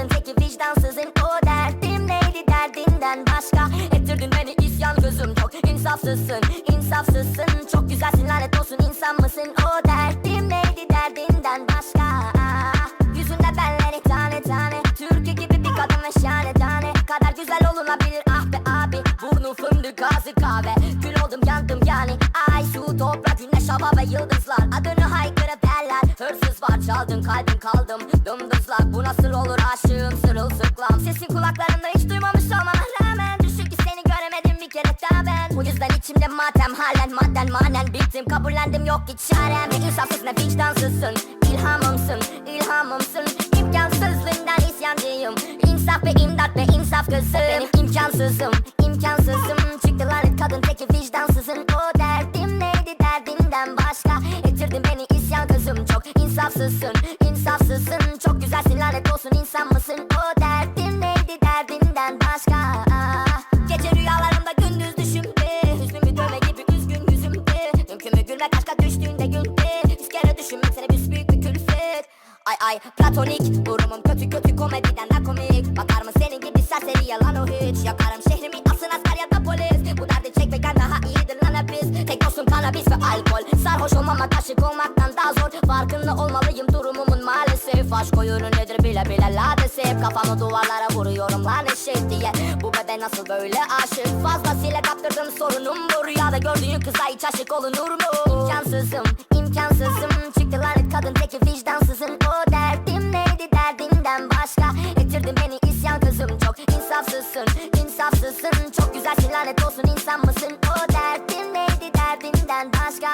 kadın teki vicdansızın O derdim neydi derdinden başka? Ettirdin beni isyan gözüm çok. İnsafsızsın insafsızsın. Çok güzelsin lanet olsun insan mısın? O derdim neydi derdinden başka? Yüzünde benleri tane tane. Türkü gibi bir kadın ve şahane tane Kadar güzel olunabilir ah be abi. Burnu fındık ağzı kahve. Kül oldum yandım yani. Ay su toprak güneş hava ve yıldızlar. Adını çaldın kalbin kaldım. Dımdızlak bu nasıl olur aşığım sırılsıklam. Sesin kulaklarımda hiç duymamış olmama rağmen Düşün ki seni göremedim bir kere daha ben. Bu yüzden içimde matem halen madden manen Bittim. Kabullendim yok ki çarem. Ne insafsız ne vicdansızsın İlhamımsın ilhamımsın. İmkansızlığından isyancıyım. İnsaf ve imdat ve insaf kızım Benim imkansızım imkansızım insafsızsın insafsızsın. Çok güzelsin lanet olsun insan mısın? O derdim neydi derdinden başka? Gece rüyalarımda gündüz düşümde Hüznümü dövme gibi üzgün yüzümde. Mümkün mü gülmek düştüğünde günde Yüz kere düşünmek seni büyük bir külfet. Ay ay platonik Durumum kötü kötü komediden de komik. Bakar mı senin gibi serseri yalan o hiç? Yakarım şehrimi asın asker ya da polis. Bu derdi çekmekten daha iyidir lan hapis. Tek dostum kanabis ve alkol. Sarhoş olmamak aşık daha zor Farkında olmalıyım durumumun maalesef. Aşk o nedir bile bile ladesif Kafamı duvarlara vuruyorum lan eşek diye. Bu bebe nasıl böyle aşık? Fazlasıyla kaptırdım sorunum bu. Rüyada gördüğün kıza hiç aşık olunur mu? İmkansızım imkansızım. Çıktı lanet kadın teki vicdansızın O derdim neydi? Derdinden başka Ettirdin beni isyan kızım. Çok insafsızsın insafsızsın. Çok güzelsin lanet olsun insan mısın? O derdim neydi? Derdinden başka